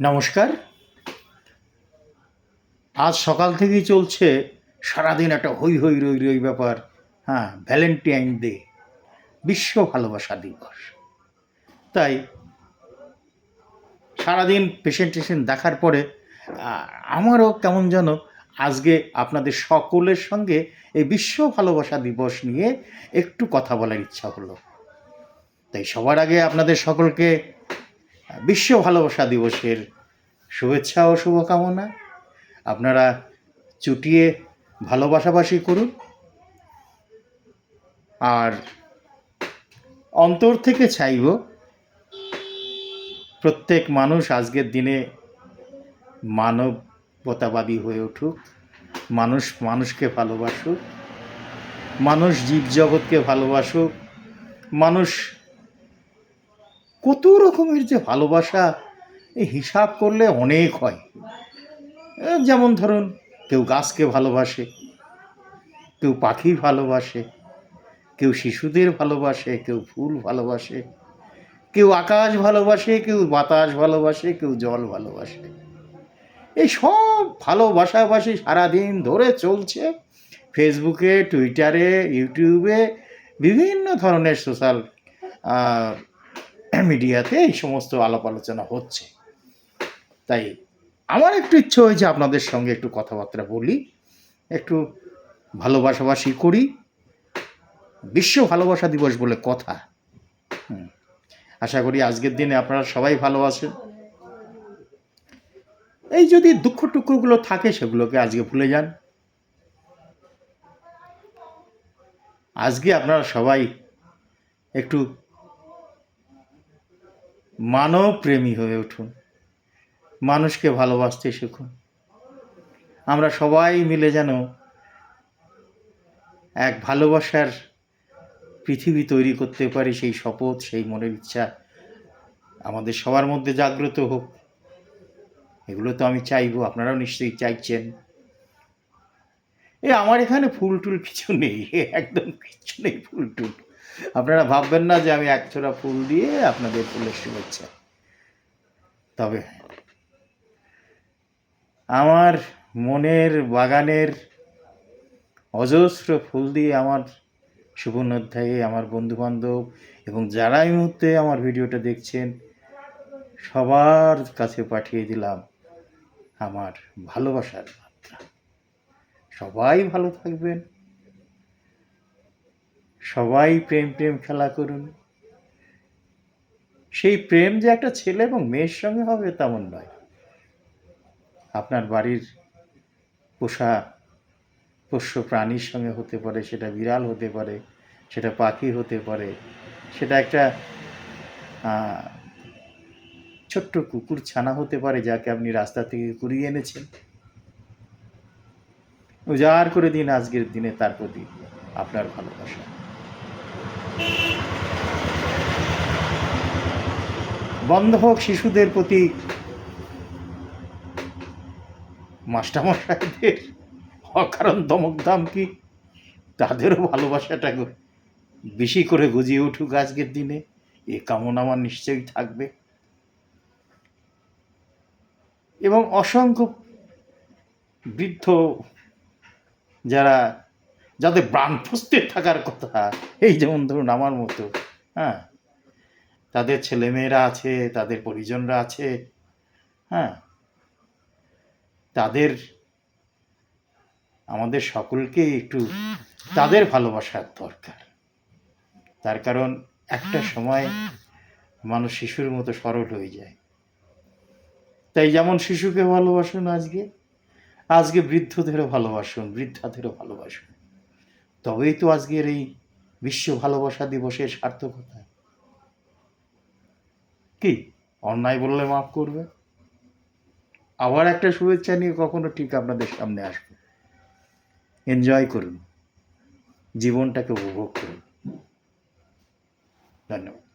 নমস্কার। আজ সকাল থেকেই চলছে সারাদিন একটা হই হই রই রই ব্যাপার হ্যাঁ ভ্যালেন্টাইন ডে বিশ্ব ভালোবাসা দিবস। তাই সারাদিন পেশেন্ট টেশেন্ট দেখার পরে আমারও কেমন যেন আজকে আপনাদের সকলের সঙ্গে এই বিশ্ব ভালোবাসা দিবস নিয়ে একটু কথা বলার ইচ্ছা হলো। তাই সবার আগে আপনাদের সকলকে বিশ্ব ভালোবাসা দিবসের শুভেচ্ছা ও শুভকামনা। আপনারা চুটিয়ে ভালোবাসাবাসি করুন। আর অন্তর থেকে চাইব, প্রত্যেক মানুষ আজকের দিনে মানবতাবাদী হয়ে উঠুক। মানুষ মানুষকে ভালোবাসুক। মানুষ জীবজগৎকে ভালোবাসুক। মানুষ কত রকমের যে ভালোবাসা, এই হিসাব করলে অনেক হয়। যেমন ধরুন, কেউ গাছকে ভালোবাসে, কেউ পাখি ভালোবাসে, কেউ শিশুদের ভালোবাসে, কেউ ফুল ভালোবাসে, কেউ আকাশ ভালোবাসে, কেউ বাতাস ভালোবাসে, কেউ জল ভালোবাসে। এই সব ভালোবাসাবাসি সারাদিন ধরে চলছে ফেসবুকে, টুইটারে, ইউটিউবে, বিভিন্ন ধরনের সোশ্যাল মিডিয়াতে এই সমস্ত আলাপ আলোচনা হচ্ছে। তাই আমার একটু ইচ্ছে হয়েছে আপনাদের সঙ্গে একটু কথাবার্তা বলি, একটু ভালোবাসাবাসি করি। বিশ্ব ভালোবাসা দিবস বলে কথা। আশা করি আজকের দিনে আপনারা সবাই ভালো আছেন। এই যদি দুঃখ টুকরোগুলো থাকে সেগুলোকে আজকে ভুলে যান। আজকে আপনারা সবাই একটু মানব প্রেমী হয়ে উঠুন। মানুষকে ভালোবাসতে শিখুন। আমরা সবাই মিলে যেন এক ভালোবাসার পৃথিবী তৈরি করতে পারি, সেই শপথ, সেই মনের ইচ্ছা আমাদের সবার মধ্যে জাগ্রত হোক। এগুলো তো আমি চাইব, আপনারাও নিশ্চয়ই চাইছেন। এ, আমার এখানে ফুল টুল কিছু নেই, একদম কিছু নেই ফুল টুল আপনারা ভাববেন না যে আমি এক একছোড়া ফুল দিয়ে আপনাদের ফুলের শুভেচ্ছা। তবে আমার মনের বাগানের অজস্র ফুল দিয়ে আমার অধ্যায়ে আমার বন্ধুবান্ধব এবং যারা এই মুহূর্তে আমার ভিডিওটা দেখছেন, সবার কাছে পাঠিয়ে দিলাম আমার ভালোবাসার মাত্রা। সবাই ভালো থাকবেন। সবাই প্রেম প্রেম খেলা করুন। সেই প্রেম যে একটা ছেলে এবং মেয়ের সঙ্গে হবে তেমন নয়। আপনার বাড়ির পোষা পোষ্য প্রাণীর সঙ্গে হতে পারে, সেটা বিড়াল হতে পারে, সেটা পাখি হতে পারে, সেটা একটা ছোট্ট কুকুর ছানা হতে পারে যাকে আপনি রাস্তা থেকে কুড়িয়ে এনেছেন। উজাড় করে দিন আজকের দিনে তার প্রতি আপনার ভালোবাসা। বন্ধ হোক শিশুদের প্রতি মাস্টারমশাইদের অকারণ দমক দাম কি? তাদেরও ভালোবাসাটা বেশি করে গুজিয়ে উঠুক আজকের দিনে। এ কামনা আমার নিশ্চয়ই থাকবে। এবং অসংখ্য বৃদ্ধ যারা যাদের প্রাণপ্রস্তুত থাকার কথা, এই যেমন ধরুন আমার মতো হ্যাঁ? তাদের ছেলেমেয়েরা আছে, তাদের পরিজনরা আছে হ্যাঁ? তাদের, আমাদের সকলকে একটু তাদের ভালোবাসার দরকার। তার কারণ একটা সময় মানুষ শিশুর মতো সরল হয়ে যায়। তাই যেমন শিশুকে ভালোবাসুন আজকে আজকে বৃদ্ধদেরও ভালোবাসুন, বৃদ্ধাদেরও ভালোবাসুন। তবেই তো আজকের এই বিশ্ব ভালোবাসা দিবসের সার্থকতা। কি? অন্যায় বললে মাফ করবে। আবার একটা শুভেচ্ছা নিয়ে কখনো ঠিক আপনাদের সামনে আসবে। এনজয় করুন। জীবনটাকে উপভোগ করুন। ধন্যবাদ।